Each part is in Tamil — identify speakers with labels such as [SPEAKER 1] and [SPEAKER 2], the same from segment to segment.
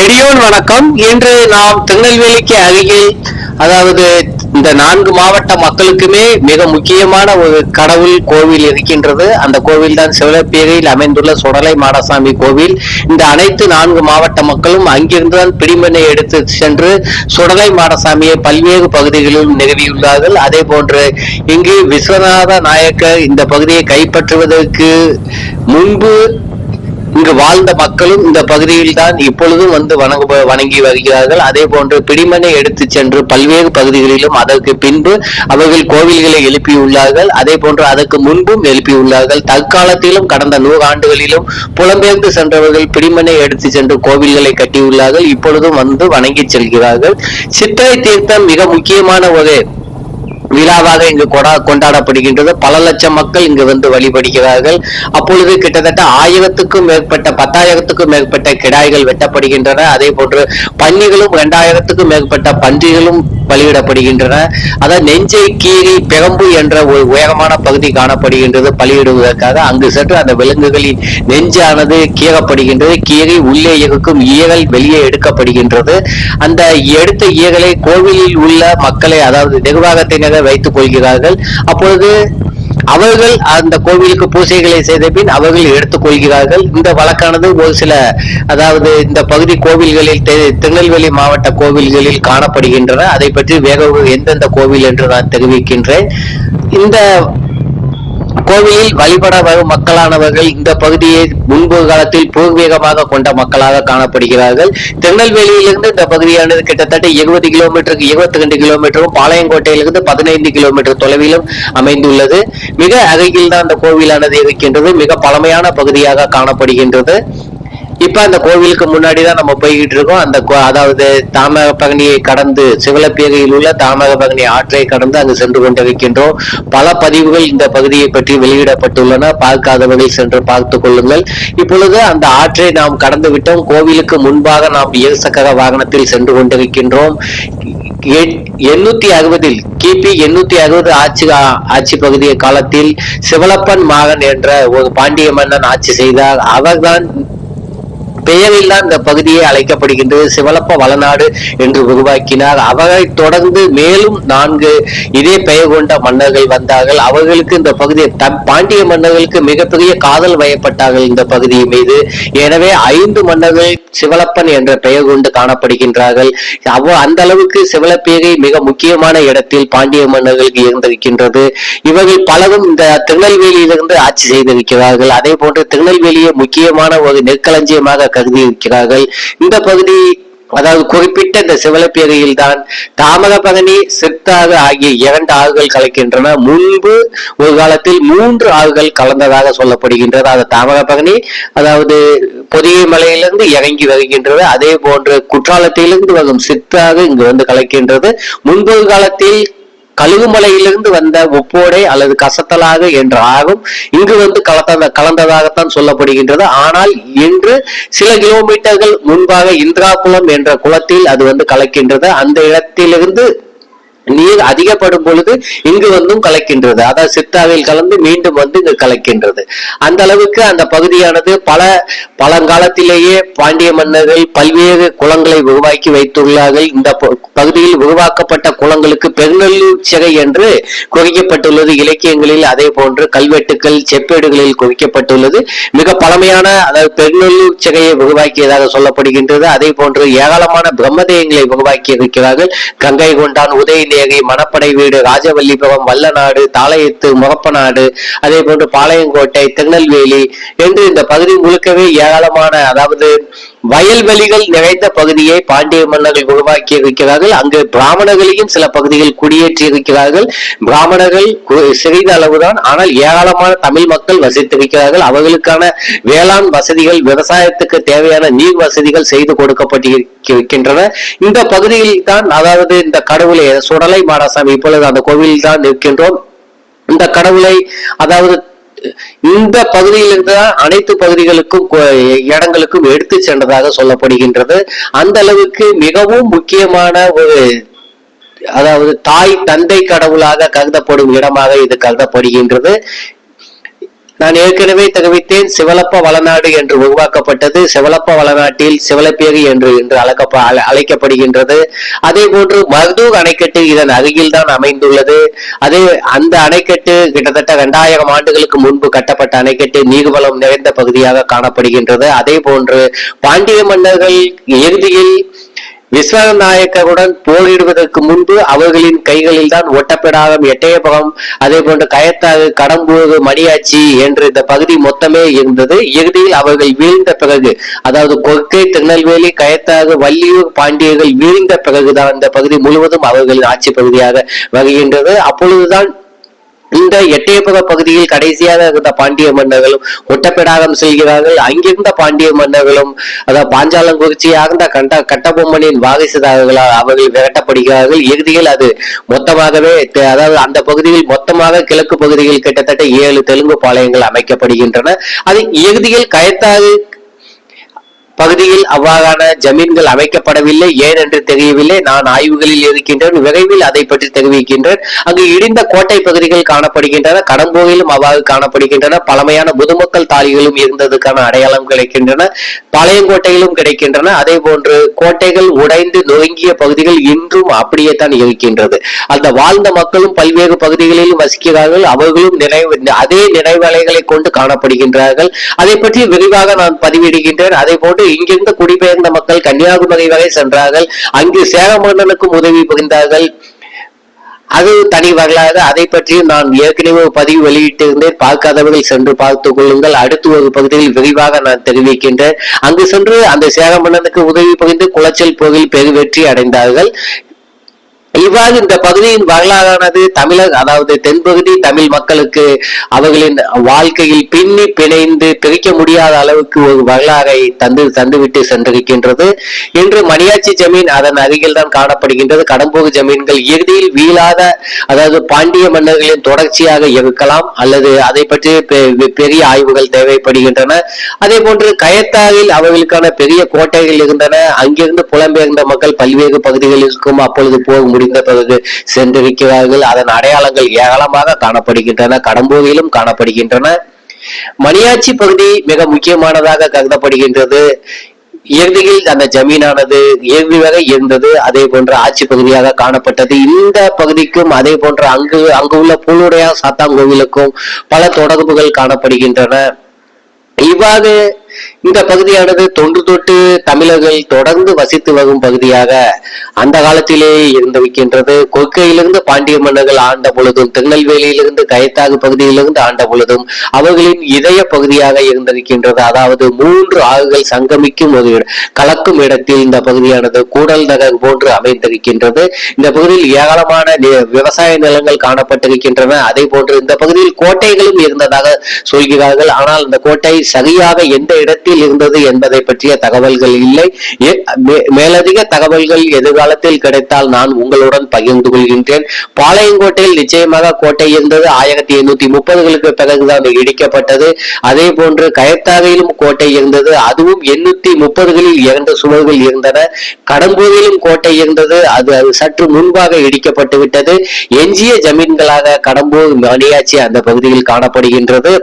[SPEAKER 1] நெடியோன் வணக்கம். இன்று நாம் திருநெல்வேலிக்கு அருகில் அதாவது இந்த நான்கு மாவட்ட மக்களுக்குமே மிக முக்கியமான ஒரு கடவுள் கோவில் இருக்கின்றது. அந்த கோவில் தான் சிவலப்பேரியில் அமைந்துள்ள சுடலை மாடசாமி கோவில். இந்த அனைத்து நான்கு மாவட்ட மக்களும் அங்கிருந்துதான் பிடிமனை எடுத்து சென்று சுடலை மாடசாமியை பல்வேறு பகுதிகளிலும் நிறுவியுள்ளார்கள். அதே போன்று இங்கு விஸ்வநாத நாயக்கர் இந்த பகுதியை கைப்பற்றுவதற்கு முன்பு இங்கு வாழ்ந்த மக்களும் இந்த பகுதியில் தான் இப்பொழுதும் வந்து வணங்க வணங்கி வருகிறார்கள். அதே போன்று பிடிமனை எடுத்து சென்று பல்வேறு பகுதிகளிலும் அதற்கு பின்பு அவர்கள் கோவில்களை எழுப்பியுள்ளார்கள். அதே போன்று அதற்கு முன்பும் எழுப்பியுள்ளார்கள். தற்காலத்திலும் கடந்த நூறு ஆண்டுகளிலும் புலம்பெயர்ந்து சென்றவர்கள் பிடிமனை எடுத்து சென்று கோவில்களை கட்டியுள்ளார்கள். இப்பொழுதும் வந்து வணங்கி செல்கிறார்கள். சித்திரை தீர்த்தம் மிக முக்கியமான ஒரு விழாவாக இங்கு கொடா கொண்டாடப்படுகின்றது. பல லட்சம் மக்கள் இங்கு வந்து வழிபடுகிறார்கள். அப்பொழுது கிட்டத்தட்ட ஆயிரத்துக்கும் மேற்பட்ட பத்தாயிரத்துக்கும் மேற்பட்ட கிடாய்கள் வெட்டப்படுகின்றன. அதே போன்று பன்னிகளும் இரண்டாயிரத்துக்கும் மேற்பட்ட பன்றிகளும் பலியிடப்படுகின்றன. அதாவது நெஞ்சை கீரி பெகம்பு என்ற ஒரு உயரமான பகுதி காணப்படுகின்றது பலியிடுவதற்காக. அங்கு சென்று அந்த விலங்குகளின் நெஞ்சானது கீறப்படுகின்றது கீறி உள்ளே இருக்கும் ஈரல் வெளியே எடுக்கப்படுகின்றது. அந்த எடுத்த ஈரலை கோவிலில் உள்ள மக்களை அதாவது நிர்வாகத்தினரை வைத்துக் கொள்கிறார்கள். அப்பொழுது அவர்கள் அந்த கோவிலுக்கு பூஜைகளை செய்த பின் அவர்கள் எடுத்துக்கொள்கிறார்கள் இந்த வழக்கானது ஒரு சில அதாவது இந்த பகுதி கோவில்களில் திருநெல்வேலி மாவட்ட கோவில்களில் காணப்படுகின்றன. அதை பற்றி வேக எந்தெந்த கோவில் என்று நான் தெரிவிக்கின்றேன். இந்த கோவிலில் வழிபட வரும் மக்களானவர்கள் இந்த பகுதியை முன்பு காலத்தில் பூர்வீகமாக கொண்ட மக்களாக காணப்படுகிறார்கள். திருநெல்வேலியிலிருந்து இந்த பகுதியானது கிட்டத்தட்ட இருபது கிலோமீட்டருக்கு இருபத்தி ரெண்டு கிலோமீட்டரும் பாளையங்கோட்டையிலிருந்து பதினைந்து கிலோமீட்டர் தொலைவிலும் அமைந்துள்ளது. மிக அருகில் தான் அந்த கோவிலானது இருக்கின்றது. மிக பழமையான பகுதியாக காணப்படுகின்றது. இப்ப அந்த கோவிலுக்கு முன்னாடி தான் நம்ம போய்கிட்டு இருக்கோம். அந்த கோ- அதாவது தாமரபரணியை கடந்து சிவலப்பேரியில் உள்ள தாமரபரணி ஆற்றை கடந்து அங்கு சென்று கொண்டிருக்கின்றோம். பல பதிவுகள் இந்த பகுதியை பற்றி வெளியிடப்பட்டுள்ளன. பார்க்காதவர்கள் சென்று பார்த்து கொள்ளுங்கள். இப்பொழுது அந்த ஆற்றை நாம் கடந்து விட்டோம். கோவிலுக்கு முன்பாக நாம் இருசக்கர வாகனத்தில் சென்று கொண்டிருக்கின்றோம். எ- எண்ணூத்தி அறுபதில் கிபி எண்ணூத்தி அறுபது ஆட்சி ஆட்சி பகுதிய காலத்தில் சிவலப்பன் மகன் என்ற ஒரு பாண்டிய மன்னன் ஆட்சி செய்தார். அவர்தான் பெயரில்லா இந்த பகுதியை அழைக்கப்படுகின்றது. சிவலப்ப வளநாடு என்று உருவாக்கினார். அவரை தொடர்ந்து மேலும் நான்கு இதே பெயர் கொண்ட மன்னர்கள் வந்தார்கள். அவர்களுக்கு இந்த பகுதியை த- பாண்டிய மன்னர்களுக்கு மிகப்பெரிய காதல் வயப்பட்டார்கள் இந்த பகுதி மீது. எனவே ஐந்து மன்னர்கள் சிவலப்பன் என்ற பெயர் கொண்டு காணப்படுகின்றார்கள். அவ அந்த அளவுக்கு சிவலப்பேகை மிக முக்கியமான இடத்தில் பாண்டிய மன்னர்களுக்கு இருந்திருக்கின்றது. இவர்கள் பலரும் இந்த திருநெல்வேலியிலிருந்து ஆட்சி செய்திருக்கிறார்கள். அதே போன்று திருநெல்வேலியை முக்கியமான ஒரு நெற்களஞ்சியமாக கருதி இருக்கிறார்கள் இந்த பகுதி அதாவது குறிப்பிட்ட இந்த சிவலப்பேரியில் தான் தாமரபரணி சிற்றாறு ஆகிய இரண்டு ஆறுகள் கலக்கின்றன. முன்பு ஒரு காலத்தில் மூன்று ஆறுகள் கலந்ததாக சொல்லப்படுகின்றது. அது தாமரபரணி அதாவது பொதிகை மலையிலிருந்து இறங்கி வருகின்றது. அதே போன்று குற்றாலத்திலிருந்து வரும் சித்தாறு இங்கு வந்து கலக்கின்றது. முன்பொரு காலத்தில் கழுகுமலையிலிருந்து வந்த ஒப்போடை அல்லது கசத்தலாக என்று ஆகும். இங்கு வந்து கலந்த கலந்ததாகத்தான் சொல்லப்படுகின்றது. ஆனால் இன்று சில கிலோமீட்டர்கள் முன்பாக இந்திராகுளம் என்ற குளத்தில் அது வந்து கலக்கின்றது. அந்த இடத்திலிருந்து நீர் அதிகப்படும் பொழுது இங்கு வந்தும் கலக்கின்றது. அதாவது சித்தாவில் கலந்து மீண்டும் வந்து இங்கு கலக்கின்றது. அந்த அளவுக்கு அந்த பகுதியானது பல பழங்காலத்திலேயே பாண்டிய மன்னர்கள் பல்வேறு குளங்களை உருவாக்கி வைத்துள்ளார்கள். இந்த பகுதியில் உருவாக்கப்பட்ட குளங்களுக்கு பெருநல்லூர் சிறை என்று குறிக்கப்பட்டுள்ளது. இலக்கியங்களில் அதே போன்று கல்வெட்டுக்கள் செப்பேடுகளில் குறிக்கப்பட்டுள்ளது. மிக பழமையான அதாவது பெருநல்லூர் சிறையை உருவாக்கியதாக சொல்லப்படுகின்றது. அதே போன்று ஏராளமான பிரம்மதேயங்களை உருவாக்கி இருக்கிறார்கள் கங்கை கொண்டான் உதயநேரி மணப்படை வீடு ராஜவல்லிபுரம் வல்லநாடு தாளையத்து முகப்பநாடு அதே போன்று பாளையங்கோட்டை திருநெல்வேலி என்று இந்த பகுதி முழுக்கவே ஏராளமான அதாவது வயல்வெளிகள் நிறைந்த பகுதியை பாண்டிய மன்னர்கள் உருவாக்கி இருக்கிறார்கள். அங்கு பிராமணர்களையும் சில பகுதிகள் குடியேற்றி இருக்கிறார்கள். பிராமணர்கள் கு- அளவுதான் ஆனால் ஏராளமான தமிழ் மக்கள் வசித்திருக்கிறார்கள். அவர்களுக்கான வேளாண் வசதிகள் விவசாயத்துக்கு தேவையான நீர் வசதிகள் செய்து கொடுக்கப்பட்டிருக்கின்றன. இந்த பகுதியில் தான் அதாவது இந்த கடவுளை சுடலை மாடசாமி இப்பொழுது அந்த கோவிலில் தான் நிற்கின்றோம். இந்த கடவுளை அதாவது இந்த பகுதியிலிருந்து தான் அனைத்து பகுதிகளுக்கும் இடங்களுக்கும் எடுத்து சென்றதாக சொல்லப்படுகின்றது. அந்த அளவுக்கு மிகவும் முக்கியமான ஒரு அதாவது தாய் தந்தை கடவுளாக கருதப்படும் இடமாக இது கருதப்படுகின்றது. நான் ஏற்கனவே தெரிவித்தேன் சிவலப்ப வளநாடு என்று உருவாக்கப்பட்டது. சிவலப்ப வளநாட்டில் சிவலப்பேரி என்று இன்று அழைக்கப்ப அழைக்கப்படுகின்றது. அதே போன்று மர்தூர் அணைக்கட்டு இதன் அருகில் தான் அமைந்துள்ளது. அதே அந்த அணைக்கட்டு கிட்டத்தட்ட இரண்டாயிரம் ஆண்டுகளுக்கு முன்பு கட்டப்பட்ட அணைக்கட்டு நீர்வளம் நிறைந்த பகுதியாக காணப்படுகின்றது. அதே போன்று பாண்டிய மன்னர்கள் இறுதியில் விஸ்வநாயக்கருடன் போரிடுவதற்கு முன்பு அவர்களின் கைகளில் தான் ஒட்டப்பிடாரம் எட்டயபகம் அதே போன்று கயத்தாறு கடம்பூர் மணியாச்சி என்று இந்த பகுதி மொத்தமே இருந்தது. இறுதியில் அவர்கள் வீழ்ந்த பிறகு அதாவது கொற்கை திருநெல்வேலி கயத்தாறு வள்ளியூர் பாண்டியர்கள் வீழ்ந்த பிறகுதான் இந்த பகுதி முழுவதும் அவர்களின் ஆட்சி பகுதியாக வருகின்றது. அப்பொழுதுதான் இந்த எட்டயபுர பகுதியில் கடைசியாக இருந்த பாண்டிய மன்னர்களும் ஒட்டப்பிடாரம் செல்கிறார்கள். அங்கிருந்த பாண்டிய மன்னர்களும் அதாவது பாஞ்சாலங்குறிச்சி ஆர்ந்த கண்ட கட்டபொம்மனின் வாரிசுதாரர்களால் அவர்கள் விரட்டப்படுகிறார்கள். இறுதியில் அது மொத்தமாகவே அதாவது அந்த பகுதியில் மொத்தமாக கிழக்கு பகுதியில் கிட்டத்தட்ட ஏழு தெலுங்கு பாளையங்கள் அமைக்கப்படுகின்றன. அது இறுதியில் கயத்தாறு பகுதியில் அவ்வாறான ஜமீன்கள் அமைக்கப்படவில்லை. ஏன் என்று தெரியவில்லை. நான் ஆய்வுகளில் இருக்கின்றேன் விரைவில் அதை பற்றி தெரிவிக்கின்றேன். அங்கு இடிந்த கோட்டை பகுதிகள் காணப்படுகின்றன கடம்போயிலும் அவ்வாறு காணப்படுகின்றன. பழமையான புதுமக்கள் தாலிகளும் இருந்ததுக்கான அடையாளம் கிடைக்கின்றன பாளையங்கோட்டையிலும் கிடைக்கின்றன. அதே போன்று கோட்டைகள் உடைந்து நொறுங்கிய பகுதிகள் இன்றும் அப்படியே தான் இருக்கின்றது. அந்த வாழ்ந்த மக்களும் பல்வேறு பகுதிகளிலும் வசிக்கிறார்கள் அவர்களும் நினைவு அதே நினைவலைகளை கொண்டு காணப்படுகின்றார்கள். அதை பற்றி விரிவாக நான் பதிவிடுகின்றேன். அதே போன்று இங்கிருந்து குடிபெயர்ந்த மக்கள் கன்னியாகுமரி வரை சென்றார்கள். அங்கு சேர மன்னனுக்கும் உதவி புரிந்தார்கள். அது தனி வரலாறு. அதை பற்றியும் நான் ஏற்கனவே பதிவு வெளியிட்டிருந்தேன். பார்க்காதவர்கள் சென்று பார்த்துக் கொள்ளுங்கள். அடுத்து ஒரு பகுதியில் விரிவாக நான் தெரிவிக்கின்றேன். அங்கு சென்று அந்த சேரமன்னனுக்கு உதவி புரிந்து குளச்சல் போரில் பெரு வெற்றி அடைந்தார்கள். இவ்வாறு இந்த பகுதியின் வரலாறானது தமிழர் அதாவது தென்பகுதி தமிழ் மக்களுக்கு அவர்களின் வாழ்க்கையில் பின்னி பிணைந்து பிரிக்க முடியாத அளவுக்கு ஒரு வரலாறை தந்து தந்துவிட்டு சென்றிருக்கின்றது. இன்று மணியாச்சி ஜமீன் அதன் அருகில் தான் காணப்படுகின்றது. கடம்பூர் ஜமீன்கள் இறுதியில் வீழாத அதாவது பாண்டிய மன்னர்களின் தொடர்ச்சியாக இருக்கலாம் அல்லது அதை பற்றி பெ- பெரிய ஆய்வுகள் தேவைப்படுகின்றன. அதே போன்று கயத்தாரில் அவர்களுக்கான பெரிய கோட்டைகள் இருந்தன. அங்கிருந்து புலம்பெயர்ந்த மக்கள் பல்வேறு பகுதிகளில் இருக்கும் அப்பொழுது போக முடியும் பிறகு சென்றிருக்கிறார்கள் அதன் அடையாளங்கள் ஏராளமாக காணப்படுகின்றன. கடம்பூரிலும் காணப்படுகின்றன. மணியாச்சி பகுதி மிக முக்கியமானதாக கருதப்படுகின்றது. இறுதியில் அந்த ஜமீனானது இறுதி இருந்தது. அதே போன்ற ஆட்சி பகுதியாக காணப்பட்டது. இந்த பகுதிக்கும் அதே போன்ற அங்கு அங்கு உள்ள பூலுடையா சாத்தாங்கோவிலுக்கும் பல தொடர்புகள் காணப்படுகின்றன. இவ்வாறு இந்த பகுதியானது தொன்று தொட்டு தமிழர்கள் தொடர்ந்து வசித்து வரும் பகுதியாக அந்த காலத்திலே இருந்திருக்கின்றது கொற்கையிலிருந்து பாண்டிய மன்னர்கள் ஆண்ட பொழுதும் திருநெல்வேலியிலிருந்து கயத்தாகு பகுதியிலிருந்து ஆண்ட பொழுதும் அவர்களின் இதய பகுதியாக இருந்திருக்கின்றது அதாவது மூன்று ஆறுகள் சங்கமிக்கும் ஒரு கலக்கும் இடத்தில் இந்த பகுதியானது கூடல் நகர் போன்று அமைந்திருக்கின்றது. இந்த பகுதியில் ஏராளமான விவசாய நிலங்கள் காணப்பட்டிருக்கின்றன. அதே போன்று இந்த பகுதியில் கோட்டைகளும் இருந்ததாக சொல்கிறார்கள். ஆனால் இந்த கோட்டை சரியாக எந்த இடம் இடத்தில் இருந்தது என்பதை பற்றிய தகவல்கள் இல்லை. மேலதிக தகவல்கள் எதிர்காலத்தில் கிடைத்தால் நான் உங்களுடன் பகிர்ந்து கொள்கின்றேன். பாளையங்கோட்டையில் நிச்சயமாக கோட்டை இருந்தது. ஆயிரத்தி எண்ணூத்தி முப்பதுகளுக்கு பிறகுதான் இடிக்கப்பட்டது. அதே போன்று கயத்தாவையிலும் கோட்டை இருந்தது. அதுவும் எண்ணூத்தி முப்பதுகளில் இரண்டு சுவர்கள் இருந்தன. கடம்பூரிலும் கோட்டை இருந்தது. அது அது சற்று முன்பாக இடிக்கப்பட்டு விட்டது எஞ்சிய ஜமீன்களாக கடம்பூர் மணியாச்சி அந்த பகுதியில் காணப்படுகின்றது.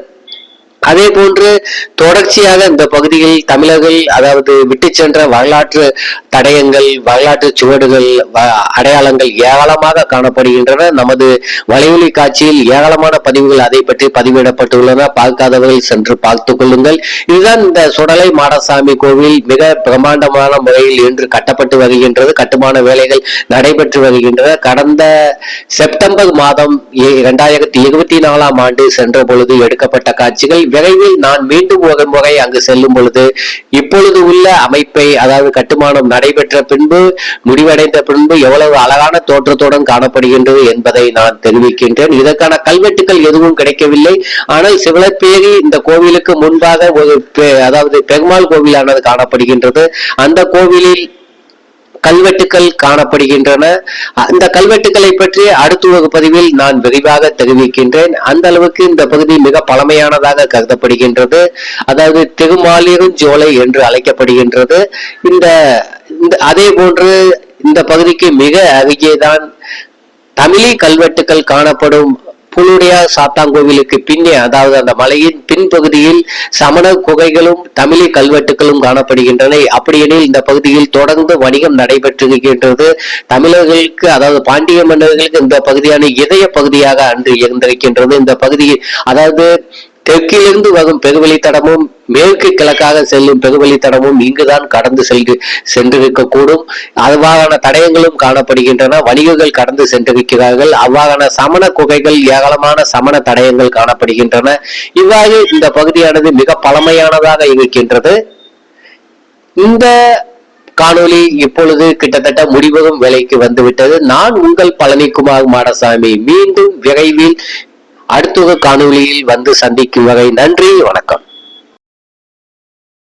[SPEAKER 1] அதே போன்று தொடர்ச்சியாக இந்த பகுதியில் தமிழர்கள் அதாவது விட்டு சென்ற வரலாற்று தடயங்கள் வரலாற்று சுவடுகள் வ- அடையாளங்கள் ஏராளமாக காணப்படுகின்றன. நமது வலைவலி காட்சியில் ஏராளமான பதிவுகள் அதை பற்றி பதிவிடப்பட்டுள்ளன. பார்க்காதவர்கள் சென்று பார்த்து கொள்ளுங்கள். இதுதான் இந்த சுடலை மாடசாமி கோவில் மிக பிரம்மாண்டமான முறையில் இன்று கட்டப்பட்டு வருகின்றது. கட்டுமான வேலைகள் நடைபெற்று வருகின்றன. கடந்த செப்டம்பர் மாதம் இரண்டாயிரத்தி இருபத்தி நாலாம் ஆண்டு சென்ற பொழுது எடுக்கப்பட்ட காட்சிகள் விரைவில் நான் மீண்டும் ஒரு முறை அங்கு செல்லும் பொழுது இப்பொழுது உள்ள அமைப்பை அதாவது கட்டுமானம் நடைபெற்ற பின்பு முடிவடைந்த பின்பு எவ்வளவு அழகான தோற்றத்துடன் காணப்படுகின்றது என்பதை நான் தெரிவிக்கின்றேன். இதற்கான கல்வெட்டுகள் எதுவும் கிடைக்கவில்லை. ஆனால் சிவலப்பேரி இந்த கோவிலுக்கு முன்பாக ஒரு பெ- அதாவது பெருமாள் கோவிலானது காணப்படுகின்றது. அந்த கோவிலில் கல்வெட்டுக்கள் காணப்படுகின்றன. அந்த கல்வெட்டுக்களை பற்றி அடுத்த உலக பதிவில் நான் விரிவாக தெரிவிக்கின்றேன். அந்த அளவுக்கு இந்த பகுதி மிக பழமையானதாக கருதப்படுகின்றது. அதாவது திருமாலிருஞ்சோலை என்று அழைக்கப்படுகின்றது. இந்த இந்த- அதே போன்று இந்த பகுதிக்கு மிக அருகேதான் தமிழி கல்வெட்டுக்கள் காணப்படும் புலுடையா சாத்தாங்கோவிலுக்கு பின்னே அதாவது அந்த மலையின் பின்பகுதியில் சமண குகைகளும் தமிழி கல்வெட்டுகளும் காணப்படுகின்றன. அப்படியெனில் இந்த பகுதியில் தொடர்ந்து வணிகம் நடைபெற்றிருக்கின்றது. தமிழர்களுக்கு அதாவது பாண்டிய மன்னர்களுக்கு இந்த பகுதியான இதய பகுதியாக அன்று இருந்திருக்கின்றது. இந்த பகுதியில் அதாவது தெற்கிலிருந்து வரும் பெருவழித்தடமும் மேற்கு கிழக்காக செல்லும் பெருவழித்தடமும் இங்குதான் கடந்து சென்று சென்றிருக்கக்கூடும். அவ்வாறான தடயங்களும் காணப்படுகின்றன. வணிகர்கள் கடந்து சென்றிருக்கிறார்கள். அவ்வாறான சமண குகைகள் ஏராளமான சமண தடயங்கள் காணப்படுகின்றன. இவ்வாறு இந்த பகுதியானது மிக பழமையானதாக இருக்கின்றது. இந்த காணொளி இப்பொழுது கிட்டத்தட்ட முடிவகம் விலைக்கு வந்துவிட்டது. நான் உங்கள் பழனிக்குமார் மாடசாமி. மீண்டும் விரைவில் அடுத்த காணொலியில் காணொளியில் வந்து சந்திக்கும் வகை நன்றி வணக்கம்.